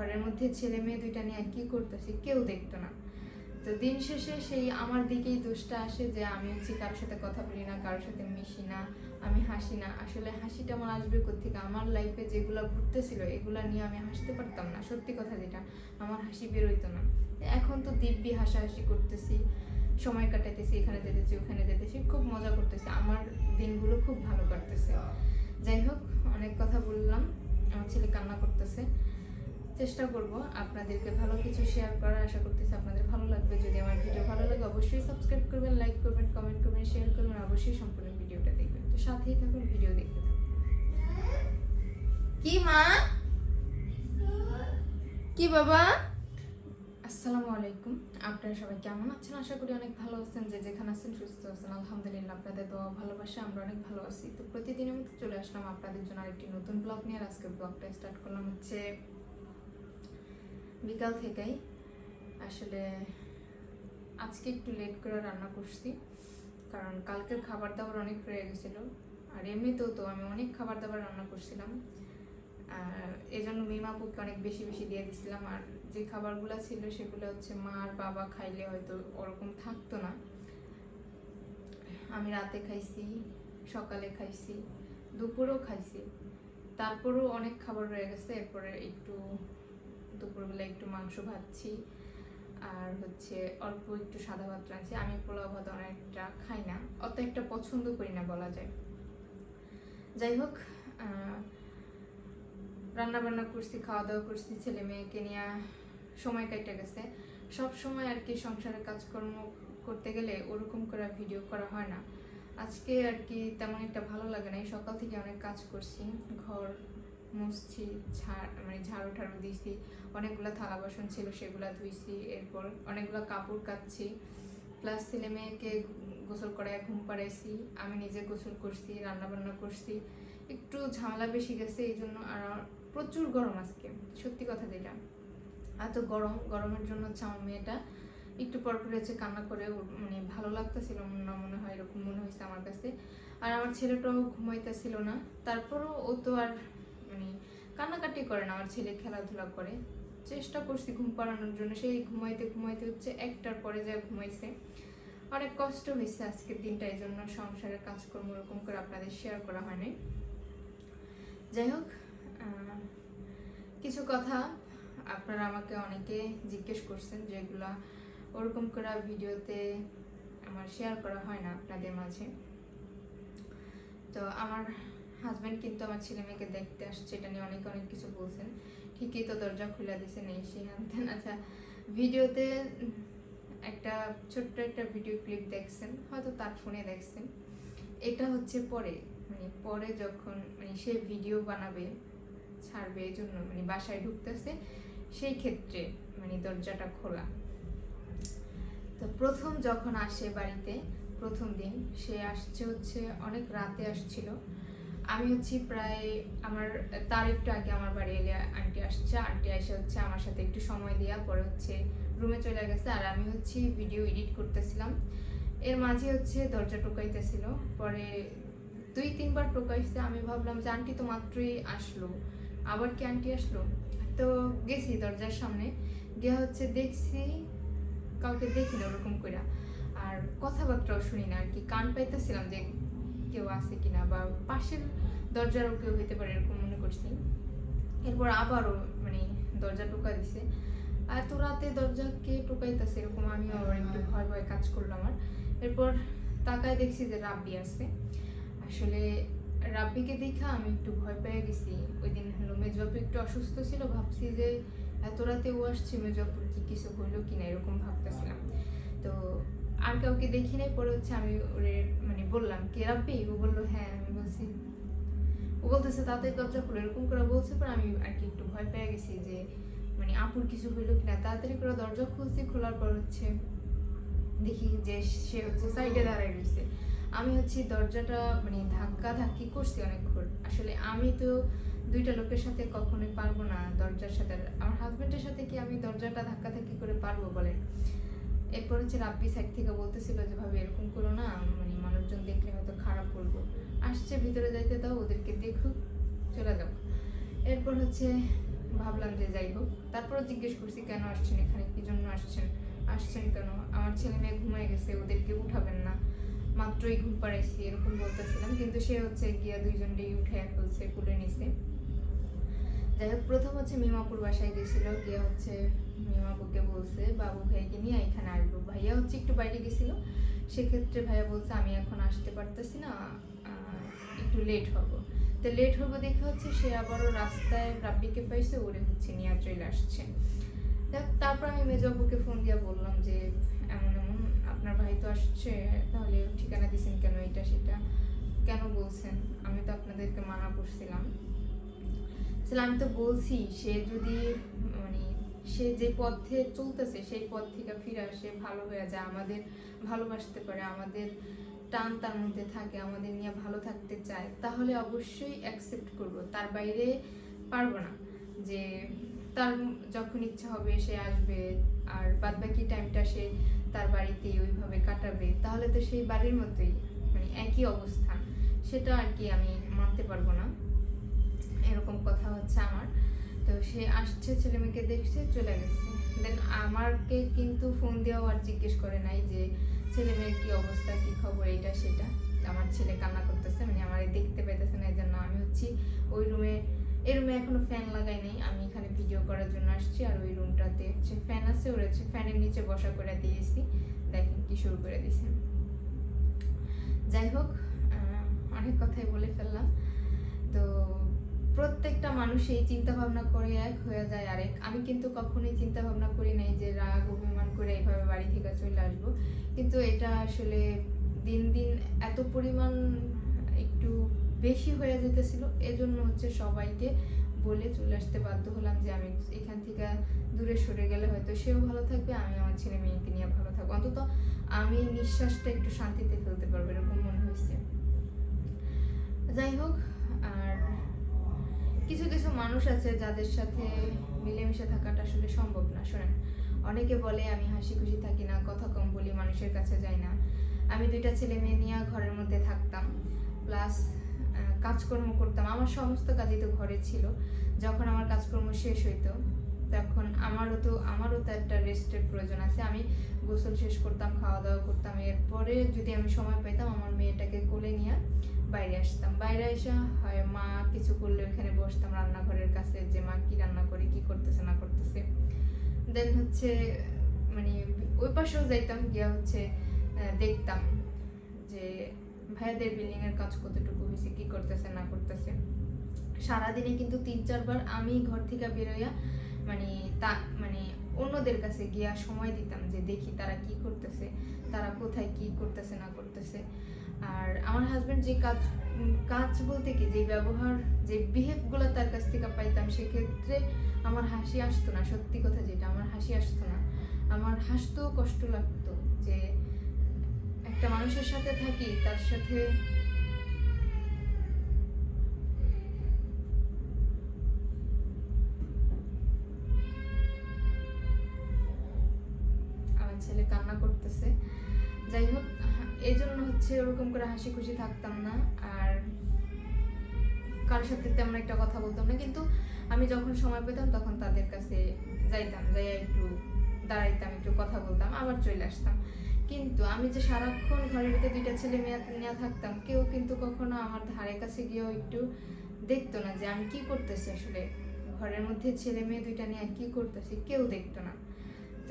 ঘরের মধ্যে ছেলে মেয়ে দুইটা নিয়ে কি করতেছি কেউ দেখতো না। তো দিন শেষে সেই আমার দিকেই দোষটা আসে যে আমি হচ্ছে কারোর সাথে কথা বলি না, কারোর সাথে মিশি না, আমি হাসি না। আসলে হাসিটা আমার আসবে কোথেকে আমার লাইফে যেগুলো ঘুরতেছিল, এগুলা নিয়ে আমি হাসতে পারতাম না। সত্যি কথা যেটা, আমার হাসি বেরোইতো না। এখন তো দিব্যি হাসাহাসি করতেছি, সময় কাটাইতেছি, এখানে যেতেছি, ওখানে যেতেছি, খুব মজা করতেছি। আমার দিনগুলো খুব ভালো কাটতেছে। যাই হোক, অনেক কথা বললাম। আমার ছেলে কান্না করতেছে। চেষ্টা করব আপনাদেরকে ভালো কিছু শেয়ার করার। আশা করতেছি আপনাদের ভালো লাগবে। যদি আমার ভিডিও ভালো লাগে, অবশ্যই সাবস্ক্রাইব করবেন লাইক করবেন কমেন্ট করবেন শেয়ার করবেন অবশ্যই সম্পূর্ণ ভিডিওটা দেখবেন। তো সাথেই থাকুন ভিডিও দেখতে থাকুন। কি, মা? কি, বাবা? আসসালামু আলাইকুম। আপনারা সবাই কেমন আছেন? আশা করি অনেক ভালো আছেন। যে যেখানে আছেন, সুস্থ আছেন। আলহামদুলিল্লাহ, আপনাদের দোয়া ভালোবাসা আমরা অনেক ভালো আছি। তো প্রতিদিনের মতো চলে আসলাম আপনাদের জন্য আরেকটি নতুন ব্লগ নিয়ে। আজকে ব্লগটা স্টার্ট করলাম হচ্ছে বিকাল থেকেই। আসলে আজকে একটু লেট করে রান্না করছি, কারণ কালকের খাবার দাবার অনেক রয়ে গেছিল। আর এমনিতেও তো আমি অনেক খাবার দাবার রান্না করছিলাম। আর এই জন্য মিমাপুকে অনেক বেশি বেশি দিয়ে দিছিলাম। আর যে খাবারগুলো ছিল সেগুলো হচ্ছে মা আর বাবা খাইলে হয়তো ওরকম থাকতো না। আমি রাতে খাইছি, সকালে খাইছি, দুপুরেও খাইছি। তারপরেও অনেক খাবার রয়ে গেছে, এরপরে একটু দুপুরবেলা একটু মাংস ভাজছি, আর হচ্ছে অল্প একটু সাদা ভাত রাখছি আমি পোলাও ভাত অনেকটা খাই না, অত একটা পছন্দ করি না বলা যায়। যাই হোক রান্না বান্না করছি খাওয়া দাওয়া করছি, ছেলে মেয়েকে নিয়ে সময় কেটে গেছে। সব সময় আর কি সংসারের কাজকর্ম করতে গেলে ওরকম করে ভিডিও করা হয় না। আজকে আর কি তেমন একটা ভালো লাগে না সকাল থেকে অনেক কাজ করছি, ঘর মুছছি, ঝাড় মানে ঝাড়ু ঠাড়ু দিয়েছি অনেকগুলো থালা বাসন ছিল সেগুলো ধুইছি, এরপর অনেকগুলো কাপড় কাচ্ছি। প্লাস ছেলে মেয়েকে গোসল করে ঘুম পাড়াইছি, আমি নিজে গোসল করছি রান্না বান্না করছি। একটু ঝামেলা বেশি গেছে এই জন্য আর প্রচুর গরম আজকে, সত্যি কথা যেটা। এত গরম, গরমের জন্য হচ্ছে আমার মেয়েটা একটু পর পর হচ্ছে কান্না করে মানে ভালো লাগতেছিল না মনে হয়, এরকম মনে হয়েছে আমার কাছে। আর আমার ছেলেটাও ঘুমাইতেছিল না, তারপরও ও তো আর মানে কান্নাকাটি করে না আমার ছেলে খেলাধুলা করে। চেষ্টা করছি ঘুম পাড়ানোর জন্য। সেই ঘুমাইতে ঘুমাইতে হচ্ছে, একটার পরে যায় ঘুমাইছে। অনেক কষ্ট হয়েছে আজকের দিনটা এই জন্য সংসারের কাজকর্ম ওরকম করে আপনাদের শেয়ার করা হয়নি। যাই হোক কিছু কথা আপনারা আমাকে অনেকে জিজ্ঞেস করছেন যেগুলা ওরকম করে ভিডিওতে আমার শেয়ার করা হয় না আপনাদের মাঝে। তো আমার হাজব্যান্ড কিন্তু আমার ছেলে মেয়েকে দেখতে আসছে এটা নিয়ে অনেকে, অনেক কিছু বলছেন। ঠিকই তো দরজা খুলে দিছে নেই সে হানতেন আচ্ছা ভিডিওতে একটা ছোট্ট একটা ভিডিও ক্লিপ দেখছেন, হয়তো তার ফোনে দেখছেন। এটা হচ্ছে পরে মানে পরে যখন মানে সে ভিডিও বানাবে, ছাড়বে, এই জন্য মানে বাসায় ঢুকতেছে, সেই ক্ষেত্রে মানে দরজাটা খোলা। তো প্রথম যখন আসে বাড়িতে, প্রথম দিন, সে আসছে হচ্ছে, অনেক রাতে আসছিল। আমি হচ্ছে প্রায় আমার, তার একটু আগে আমার বাড়ি এলে আন্টি আসছে, আন্টি এসে হচ্ছে আমার সাথে একটু সময় দেওয়া পরে হচ্ছে রুমে চলে গেছে, আর আমি হচ্ছে ভিডিও এডিট করতেছিলাম। এর মাঝে হচ্ছে দরজা টোকাইতেছিল, পরে দুই, তিনবার টোকাইছে, আমি ভাবলাম যে আন্টি তো মাত্রই আসলো, আবার কি আন্টি আসলো? তো গেছি দরজার সামনে, গিয়ে হচ্ছে দেখছি, কাউকে দেখি না ওরকম করে আর কথাবার্তাও শুনি না, আর কি কান পাইতেছিলাম যে কেউ আছে কিনা, বা পাশের দরজারও কেউ হইতে পারে এরকম মনে করছি। এরপর আবারও মানে দরজা টোকা দিছে। আর এত রাতে দরজা কে টোকাইতেছে এরকম আমিও আবার একটু ভয় ভয় কাজ করলাম আমার। এরপর তাকায় দেখছি যে রাব্বি আছে। আসলে রাব্বিকে দেখা আমি একটু ভয় পেয়ে গেছি। ওই দিন হলো মেজবাপু একটু অসুস্থ ছিল ভাবছি যে এত রাতে ও আসছে মেজবাপুর কি কিছু হইল কিনা এরকম ভাবতেছিলাম। তো আর কাউকে দেখি নাই পরে হচ্ছে আমি ওরে মানে বললাম কে রাব্বি? ও বলল হ্যাঁ আমি বলছি ও বলতেছে, তাড়াতাড়ি দরজা খুলে। এরকম করে বলছে, পরে আমি আর কি একটু ভয় পেয়ে গেছি যে মানে আপুর কিছু হইল কিনা। তাড়াতাড়ি করে দরজা খুলছি, খোলার পর হচ্ছে দেখি যে সে হচ্ছে সাইডে দাঁড়ায় রয়েছে আমি হচ্ছে দরজাটা মানে ধাক্কা ধাক্কি করছি অনেকক্ষণ। আসলে আমি তো দুইটা লোকের সাথে কখনোই পারব না দরজার সাথে। আমার হাজবেন্ডের সাথে কি আমি দরজাটা ধাক্কা ধাক্কি করে পারব বলেন? এরপর হচ্ছে রাব্বি সাইড থেকে বলতেছিল যে, ভাবে, এরকম করো না মানে মানুষজন দেখলে হয়তো খারাপ বলব আসছে, ভিতরে যাইতে দাও, ওদেরকে দেখুক চলে যাও। এরপর হচ্ছে, ভাবলাম যে যাই হোক। তারপরও জিজ্ঞেস করছি, কেন আসছেন এখানে? কি জন্য আসছেন? আসছেন কেন? আমার ছেলে মেয়ে ঘুমিয়ে গেছে, ওদেরকে উঠাবেন না। মাত্রই ঘুম পাড়াইছি, এরকম বলতেছিলাম। কিন্তু সে হচ্ছে গিয়া দুইজনকেই উঠে ফেলছে, কুলে নিছে। যাই হোক, প্রথম হচ্ছে মিমাপুর বাসায় গেছিল, গিয়ে হচ্ছে মিমাপুকে বলছে, বাবু, ভাইকে নিয়ে এখানে আসব। ভাইয়া হচ্ছে একটু বাইরে গেছিল। সেক্ষেত্রে ভাইয়া বলছে, আমি এখন আসতে পারতেছি না। একটু লেট হব। তো লেট হব দেখে হচ্ছে সে আবারও রাস্তায় রাব্বিকে পাইছে ওরে হচ্ছে, নিয়ে চলে আসছে। দেখ, তারপর আমি মেজবাবুকে ফোন দিয়ে বললাম যে, এমন এমন, আপনার ভাই তো আসছে, তাহলে ঠিকানা দিছেন কেন এটা সেটা? কেন বলছেন? আমি তো আপনাদেরকে মানা করছিলাম। আমি তো বলছি, সে যদি মানে সে যে পথে চলতেছে, সেই পথ থেকে ফিরে আসে, ভালো হয়ে যায়, আমাদের ভালোবাসতে পারে, আমাদের টান তার মধ্যে থাকে, আমাদের নিয়ে ভালো থাকতে চায়, তাহলে অবশ্যই অ্যাকসেপ্ট করব। তার বাইরে পারব না যে তার যখন ইচ্ছা হবে সে আসবে, আর বাদ বাকি টাইমটা সে তার বাড়িতেই ওইভাবে কাটাবে, তাহলে তো সেই বাড়ির মতোই মানে একই অবস্থা। সেটা আর কি আমি মানতে পারব না। এরকম কথা হচ্ছে আমার। তো সে আসছে ছেলে মেয়েকে দেখছে, চলে গেছে। দেন আমাকে কিন্তু ফোন দিয়েও আর জিজ্ঞেস করে নাই যে ছেলে মেয়ের কি অবস্থা, কি খবর এটা সেটা। আমার ছেলে কান্না করতেছে মানে আমার দেখতে পেতেছে না এই জন্য আমি হচ্ছি ওই রুমে, এই রুমে এখনও ফ্যান লাগাই নাই। আমি এখানে ভিডিও করার জন্য আসছি আর ওই রুমটাতে হচ্ছে ফ্যান আছে, ওর হচ্ছে ফ্যানের নিচে বসা করে দিয়েছি। দেখেন কি শুরু করে দিয়েছে। যাই হোক অনেক কথাই বলে ফেললাম। তো প্রত্যেকটা মানুষ এই চিন্তা ভাবনা করে এক হয়ে যায় আরেক। আমি কিন্তু কখনোই চিন্তা ভাবনা করি নাই যে রাগ, অভিমান করে এইভাবে বাড়ি থেকে চলে আসব। কিন্তু এটা আসলে দিন দিন এত পরিমাণ একটু বেশি হয়ে যেতেছিল। এজন্য হচ্ছে সবাইকে বলে চলে আসতে বাধ্য হলাম যে আমি এখান থেকে দূরে সরে গেলে হয়তো সেও ভালো থাকবে, আমি আমার ছেলে মেয়েকে নিয়ে ভালো থাকব। অন্তত আমি নিঃশ্বাসটা একটু শান্তিতে ফেলতে পারব, এরকম মনে হয়েছে। যাই হোক, আর কিছু কিছু মানুষ আছে যাদের সাথে মিলেমিশে থাকাটা আসলে সম্ভব না। শোনেন, অনেকে বলে আমি হাসি খুশি থাকি না, কথা কম বলি, মানুষের কাছে যাই না। আমি দুইটা ছেলে মেয়ে নিয়ে ঘরের মধ্যে থাকতাম প্লাস কাজকর্ম করতাম। আমার সমস্ত কাজই তো ঘরে ছিল। যখন আমার কাজকর্ম শেষ হইতো, তখন আমারও তো আমারও তো একটা রেস্টের প্রয়োজন আছে। আমি গোসল শেষ করতাম, খাওয়া দাওয়া করতাম। এরপরে যদি আমি সময় পাইতাম, আমার মেয়েটাকে কোলে নিয়ে বাইরে আসতাম। বাইরে এসে হয় মা কিছু করলে ওখানে বসতাম রান্নাঘরের কাছে যে মা কি রান্না করে, কি করতেছে, না করতেছে। দেন হচ্ছে মানে ওই পাশেও যাইতাম, গিয়া হচ্ছে দেখতাম যে ভাইয়াদের বিল্ডিং এর কাজ কতটুকু হয়েছে কি করতেছে, না করতেছে। সারাদিনে কিন্তু তিন, চারবার আমি ঘর থেকে বেরোয়া মানে তা মানে অন্যদের কাছে গিয়া সময় দিতাম যে দেখি তারা কি করতেছে, তারা কোথায় কি করতেছে, না করতেছে। আর আমার হাজবেন্ড যে কাজ কাজ বলতে কি, যে ব্যবহার, যে বিহেভগুলো তার কাছ থেকে পাইতাম, সেক্ষেত্রে আমার হাসি আসতো না। সত্যি কথা যেটা, আমার হাসি আসতো না। আমার হাসতেও কষ্ট লাগতো যে একটা মানুষের সাথে থাকি, তার সাথে আমার ছেলে কান্না করতেছে। যাই হোক এই জন্য হচ্ছে ওরকম করে হাসি খুশি থাকতাম না, আর কারোর সাথে তেমন একটা কথা বলতাম না। কিন্তু আমি যখন সময় পেতাম তখন তাদের কাছে যাইতাম যাই একটু দাঁড়াইতাম, একটু কথা বলতাম, আবার চলে আসতাম। কিন্তু আমি যে সারাক্ষণ ঘরের ভিতরে দুইটা ছেলে মেয়ে নিয়ে থাকতাম, কেউ কিন্তু কখনো আমার ধারে কাছে গিয়েও একটু দেখতো না যে আমি কি করতেছি আসলে। ঘরের মধ্যে ছেলে মেয়ে দুইটা নিয়ে কি করতেছি, কেউ দেখতো না।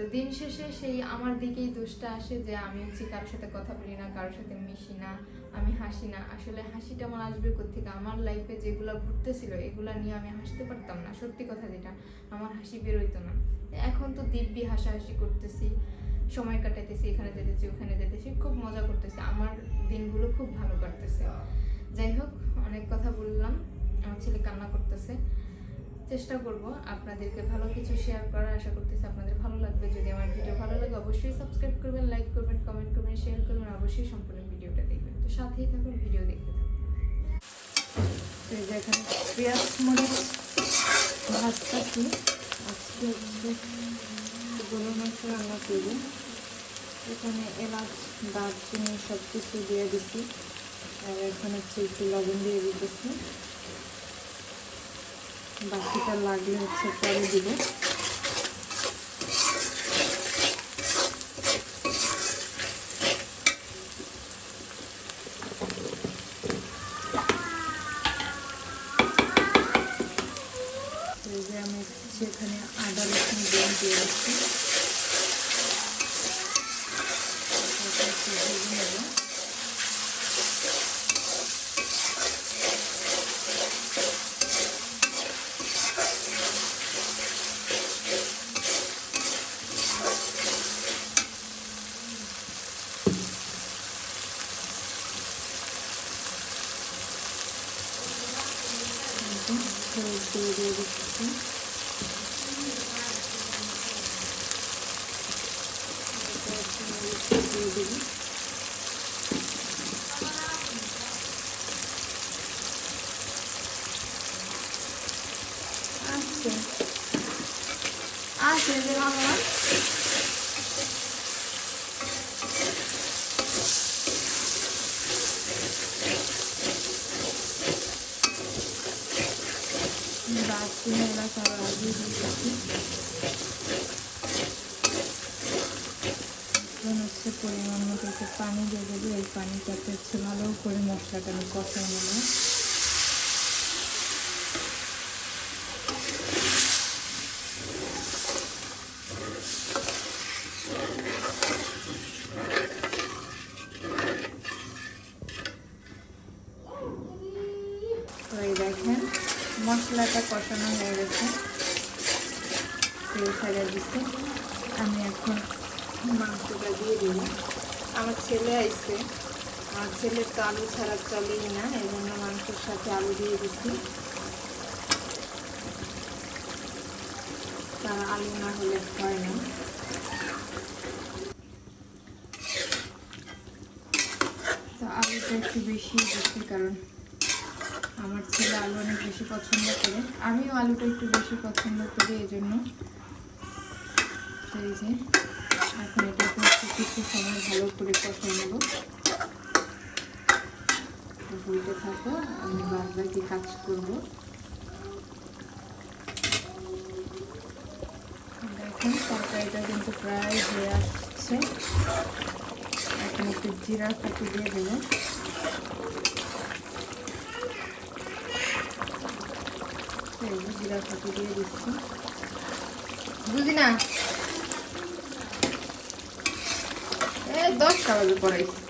তো দিন শেষে সেই আমার দিকেই দোষটা আসে যে আমি হচ্ছে কারোর সাথে কথা বলি না, কারোর সাথে মিশি না, আমি হাসি না। আসলে হাসিটা আমার আসবে কোথেকে আমার লাইফে যেগুলো ঘুরতেছিল, এগুলো নিয়ে আমি হাসতে পারতাম না। সত্যি কথা যেটা, আমার হাসি বেরোইতো না। এখন তো দিব্যি হাসাহাসি করতেছি, সময় কাটাইতেছি, এখানে যেতেছি, ওখানে যেতেছি, খুব মজা করতেছি। আমার দিনগুলো খুব ভালো কাটতেছে। যাই হোক, অনেক কথা বললাম। আমার ছেলে কান্না করতেছে। চেষ্টা করব আপনাদেরকে ভালো কিছু শেয়ার করার। আশা করতেছি আপনাদের ভালো লাগবে। যদি আমার ভিডিও ভালো লাগে, অবশ্যই সাবস্ক্রাইব করবেন লাইক করবেন কমেন্ট করবেন শেয়ার করবেন, অবশ্যই সম্পূর্ণ ভিডিওটা দেখবেন। তো সাথেই থাকুন ভিডিও দেখতে থাকুন। এখানে গরুর মাংস রান্না করব। এখানে এলাচ, দারচিনি সব কিছু দিয়ে দিচ্ছি আর এখন হচ্ছে একটু লবণ দিয়ে দিতেছি। বাকিটা লাগলে হচ্ছে পরে দিব। সেখানে আদা রসুন দিয়ে দিয়ে দিচ্ছি তারপর একটু ভেজে নেব দিয়ে দিয়ে দিচ্ছি দিয়ে দিবি আচ্ছা আচ্ছা যে বাবা বাকি মেলা সব আগে দিয়েছি এখন হচ্ছে পরিমাণ মতো একটু পানি দিয়ে দেবো এই পানিটাতে হচ্ছে ভালো করে মশলাটা আমি কষাই নেব দেখেন, মশলাটা কষানো হয়ে গেছে। তেল ছেড়ে দিচ্ছে। আমি এখন মাংসটা দিয়ে দিব আমার ছেলে আইছে। আমার ছেলে তো আলু ছাড়া চলেই না, এই জন্য মাংসের সাথে আলু দিয়ে দিচ্ছি। তারা আলু না হলে হয় না। আলুটা একটু বেশি দিচ্ছি কারণ আমার ছেলে আলু অনেক বেশি পছন্দ করে। আমিও আলুটা একটু বেশি পছন্দ করি এই জন্য। যে, এখন এটা একটু সময় ভালো করে কষাই নেব। বলতে থাকো, আমি বাদ বাকি কাজ করব। দেখুন, তরকারিটা কিন্তু প্রায় হয়ে আসছে। এখন একটু জিরা কাটি দিয়ে দেবো। জিরা কাটি দিয়ে দিচ্ছি। বুঝি না। দশটা বাজে পড়াইছি।